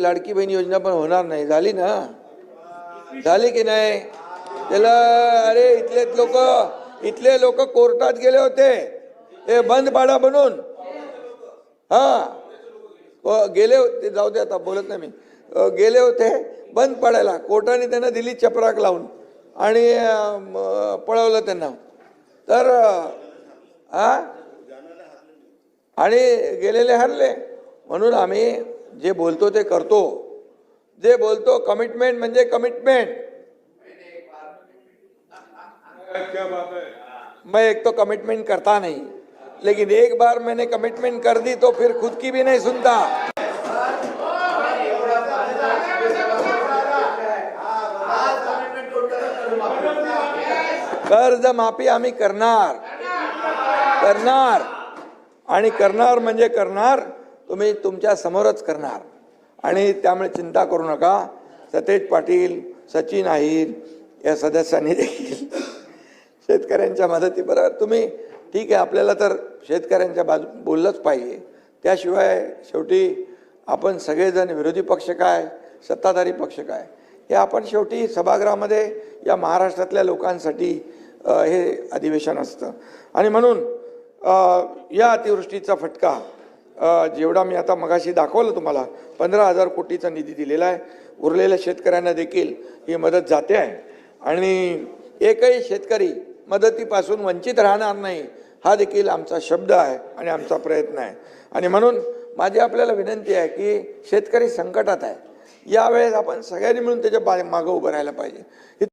लाडकी बहीण योजना पण होणार नाही. झाली ना? झाली की नाही? त्याला अरे इथले लोक इथले लोक कोर्टात गेले होते. हे बंद पाडा म्हणून. हा. गेले होते. जाऊ दे आता बोलत नाही मी. गेले होते बंद पडायला. कोर्टाने त्यांना दिली चपराक लावून. आणि पळवलं त्यांना. तर हा? आणि गेलेले हरले. म्हणून आम्ही जे बोलतो ते करतो. जे बोलतो कमिटमेंट म्हणजे कमिटमेंट मैं एक तो कमिटमेंट करता नहीं. लेकिन एक बार मैंने कमिटमेंट कर दी तो फिर खुद की भी नहीं सुनता. कर्ज माफी आम्ही करणार. करणार. आणि करणार म्हणजे करणार तुम्ही तुमच्या समोरच करणार. आणि त्यामुळे चिंता करू नका. सतेज पाटील सचिन अहिर या सदस्यांनी देखील शेतकऱ्यांच्या मदतीबरोबर तुम्ही ठीक आहे आपल्याला तर शेतकऱ्यांच्या बाजू बोललंच पाहिजे. त्याशिवाय शेवटी आपण सगळेजण विरोधी पक्ष काय? सत्ताधारी पक्ष काय? हे आपण शेवटी सभागृहामध्ये या महाराष्ट्रातल्या लोकांसाठी हे अधिवेशन असतं. आणि म्हणून या अतिवृष्टीचा फटका जेवढा मी आता मगाशी दाखवलं तुम्हाला पंधरा हजार कोटीचा निधी दिलेला आहे. उरलेल्या शेतकऱ्यांना देखील ही मदत जाते आहे. आणि एकही शेतकरी मदतीपासून वंचित राहणार नाही हा देखील आमचा शब्द आहे आणि आमचा प्रयत्न आहे. आणि म्हणून माझी आपल्याला विनंती आहे की शेतकरी संकटात आहे. यावेळेस आपण सगळ्यांनी मिळून त्याच्या बा- मागं उभं राहायला पाहिजे.